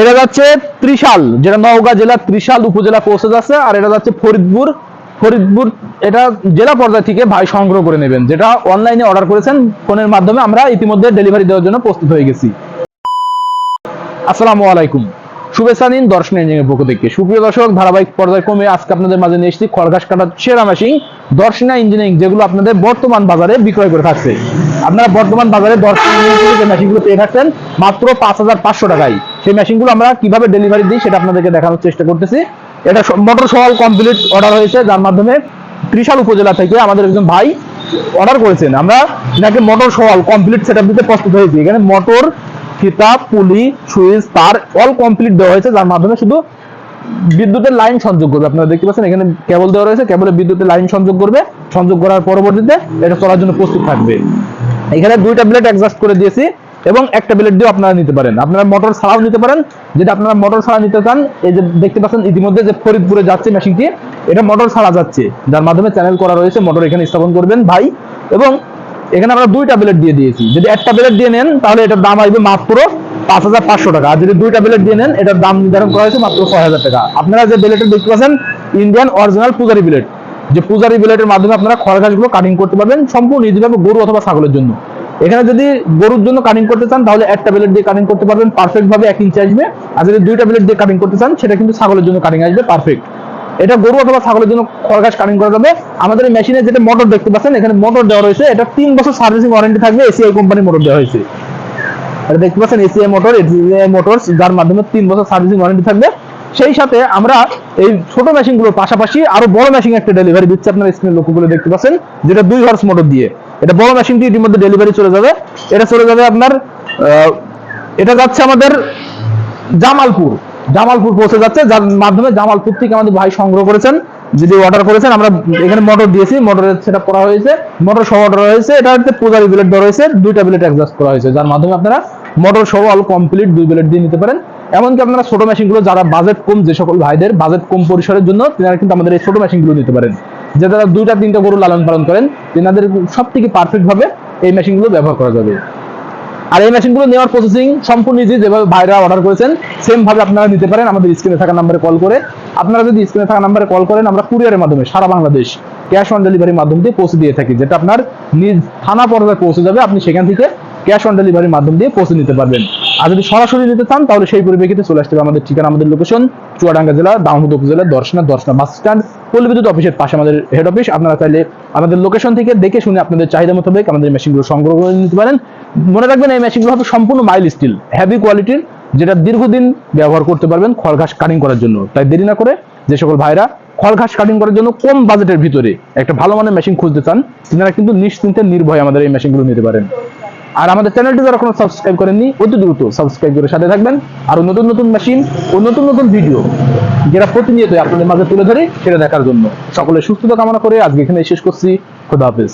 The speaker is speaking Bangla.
এটা যাচ্ছে ত্রিশাল, যেটা নওগাঁ জেলার ত্রিশাল উপজেলা পৌঁছে যাচ্ছে, আর এটা যাচ্ছে ফরিদপুর। ফরিদপুর, এটা জেলা পর্যায় থেকে ভাই সংগ্রহ করে নেবেন, যেটা অনলাইনে অর্ডার করেছেন, ফোনের মাধ্যমে আমরা ইতিমধ্যে ডেলিভারি দেওয়ার জন্য প্রস্তুত হয়ে গেছি। আসসালামু আলাইকুম। শুভেচ্ছা নিন দর্শন ইঞ্জিনিয়ার পক্ষ থেকে। সুপ্রিয় দর্শক, ধারাবাহিক পর্যায় কমে আজকে আপনাদের মাঝে নিয়ে এসেছি খড়ঘাস কাটার সেরা মেশিন দর্শনা ইঞ্জিনিয়ারিং, যেগুলো আপনাদের বর্তমান বাজারে বিক্রয় করে থাকছে। আপনারা বর্তমান বাজারে দর্শন ইঞ্জিনিয়ারিং মেশিনগুলো পেয়ে থাকছেন মাত্র পাঁচ হাজার পাঁচশো টাকায়। সেই মেশিনগুলো আমরা কীভাবে ডেলিভারি দিই সেটা আপনাদেরকে দেখানোর চেষ্টা করতেছি। এটা মোটর সহল কমপ্লিট অর্ডার হয়েছে, যার মাধ্যমে ত্রিশাল উপজেলা থেকে আমাদের একজন ভাই অর্ডার করেছেন। আমরা নাকি মোটর সহল কমপ্লিট সেট দিতে প্রস্তুত হয়েছি। এখানে মোটর ফিতা, পুলি, সুইচ, তার অল কমপ্লিট দেওয়া হয়েছে, যার মাধ্যমে শুধু বিদ্যুতের লাইন সংযোগ করবে। আপনারা দেখতে পাচ্ছেন এখানে কেবল দেওয়া রয়েছে কেবলে বিদ্যুতের লাইন সংযোগ করবে। সংযোগ করার পরবর্তীতে এটা চলার জন্য প্রস্তুত থাকবে। এখানে দুইটা ব্লেড অ্যাডজাস্ট করে দিয়েছি। এবং একটা ব্লেড দিয়ে আপনারা নিতে পারেন। আপনারা মোটর ছাড়াও নিতে পারেন। যেটা আপনারা মোটর ছাড়া নিতে চান, এই যে দেখতে পাচ্ছেন ইতিমধ্যে যে ফরিদপুরে যাচ্ছে মেশিনটি এটা মোটর ছাড়া যাচ্ছে। যার মাধ্যমে চ্যানেল করা রয়েছে মোটর এখানে স্থাপন করবেন ভাই। এবং এখানে আমরা দুইটা ব্লেড দিয়ে দিয়েছি। যদি একটা ব্লেড দিয়ে নেন, তাহলে এটার দাম আসবে মাত্র পাঁচ হাজার পাঁচশো টাকা। আর যদি দুইটা ব্লেড দিয়ে নেন, এটার দাম নির্ধারণ করা হয়েছে মাত্র ছয় হাজার টাকা। আপনারা যে ব্লেডটা দেখতে পাচ্ছেন ইন্ডিয়ান অরিজিনাল পূজারি ব্লেড যে পূজারি ব্লেডের মাধ্যমে আপনারা খড় গাছগুলো কাটিং করতে পারবেন, সম্পূর্ণ ইজিভাবে গরু অথবা ছাগলের জন্য। এখানে যদি গরুর জন্য কাটিং করতে চান, তাহলে একটা ব্লেড দিয়ে কাটিং করতে পারবেন পারফেক্ট ভাবে এক ইঞ্চি আসবে। আর যদি দুইটা ব্লেড দিয়ে কাটিং করতে চান, সেটা কিন্তু ছাগলের জন্য কাটিং আসবে পারফেক্ট এটা গরু অথবা ছাগলের জন্য খরগাছ কাটিং করা যাবে। আমাদের মেশিনে যেটা মোটর দেখতে পাচ্ছেন, এখানে মোটর দেওয়া রয়েছে। এটা তিন বছর সার্ভিসিং ওয়ারেন্টি থাকবে এসিআই কোম্পানির মোটর দেওয়া হয়েছে। এটা দেখতে পাচ্ছেন এসিআই মোটর এসিআই মোটর যার মাধ্যমে তিন বছর সার্ভিসিং ওয়ারেন্টি থাকবে। সেই সাথে আমরা এই ছোট মেশিনগুলোর পাশাপাশি আরও বড় মেশিন একটা ডেলিভারি দিচ্ছে, আপনার স্ক্রিনে লক্ষ্য করে দেখতে পাচ্ছেন, যেটা দুই হর্স মোটর দিয়ে। এটা বড় মেশিনটি ইতিমধ্যে ডেলিভারি চলে যাবে। এটা চলে যাবে আপনার এটা যাচ্ছে আমাদের জামালপুর। জামালপুর পৌঁছে যাচ্ছে, যার মাধ্যমে জামালপুর থেকে আমাদের ভাই সংগ্রহ করেছেন। যদি অর্ডার করেছেন, আমরা এখানে মোটর দিয়েছি মোটরের সেটা করা হয়েছে মোটর সহ অর্ডার হয়েছে। এটা হচ্ছে পূজারি বিলেট দেওয়া হয়েছে, দুইটা বিলেট অ্যাডজাস্ট করা হয়েছে, যার মাধ্যমে আপনারা মোটর সহ অল কমপ্লিট দুই বিলেট দিয়ে নিতে পারেন। এমনকি আপনারা ছোট মেশিনগুলো যারা বাজেট কম, যে সকল ভাইদের বাজেট কম পরিসরের জন্য তেনারা কিন্তু আমাদের এই ছোট মেশিনগুলো নিতে পারেন। যে যারা দুইটা, তিনটা গরু লালন পালন করেন, তেনাদের সব থেকে পারফেক্ট ভাবে এই মেশিনগুলো ব্যবহার করা যাবে। আর এই মেশিনগুলো নেওয়ার প্রসেসিং সম্পূর্ণ ইজি যেভাবে ভাইরা অর্ডার করেছেন সেম ভাবে আপনারা নিতে পারেন, আমাদের স্ক্রিনে থাকা নাম্বারে কল করে। আপনারা যদি স্ক্রিনে থাকা নাম্বারে কল করেন, আমরা কুরিয়ারের মাধ্যমে সারা বাংলাদেশ ক্যাশ অন ডেলিভারির মাধ্যম দিয়ে পৌঁছে দিয়ে থাকি, যেটা আপনার নিজ থানা পর্যায়ে পৌঁছে যাবে, আপনি সেখান থেকে ক্যাশ অন ডেলিভারির মাধ্যম দিয়ে পৌঁছে নিতে পারবেন। আর যদি সরাসরি নিতে চান, তাহলে সেই পরিপ্রেক্ষিতে চলে আসতে হবে আমাদের ঠিকানা, আমাদের লোকেশন চুয়াডাঙ্গা জেলা দামোদ উপজেলা দর্শনা দর্শনা বাস স্ট্যান্ড পল্লী বিদ্যুৎ অফিসের পাশে আমাদের হেড অফিস আপনারা চাইলে আমাদের লোকেশন থেকে দেখে শুনে আপনাদের চাহিদা মোতাবেক আমাদের মেশিনগুলো সংগ্রহ করে নিতে পারেন। মনে রাখবেন, এই মেশিনগুলো হবে সম্পূর্ণ মাইল স্টিল হেভি কোয়ালিটির যেটা দীর্ঘদিন ব্যবহার করতে পারবেন খড় ঘাস কাটিং করার জন্য। তাই দেরি না করে যে সকল ভাইরা খড় ঘাস কাটিং করার জন্য কম বাজেটের ভিতরে একটা ভালো মানের মেশিন খুঁজতে চান আপনারা কিন্তু নিশ্চিন্তে নির্ভয়ে আমাদের এই মেশিনগুলো নিতে পারেন। আর আমাদের চ্যানেলটি যারা কোনো সাবস্ক্রাইব করেননি, অতি দ্রুত সাবস্ক্রাইব করে সাথে থাকবেন। আর নতুন নতুন মেশিন ও নতুন নতুন ভিডিও যেটা প্রতিনিয়ত আপনাদের মাঝে তুলে ধরে সেটা দেখার জন্য। সকলে সুস্থতা কামনা করে আজকে এখানে শেষ করছি। খোদা হাফেজ।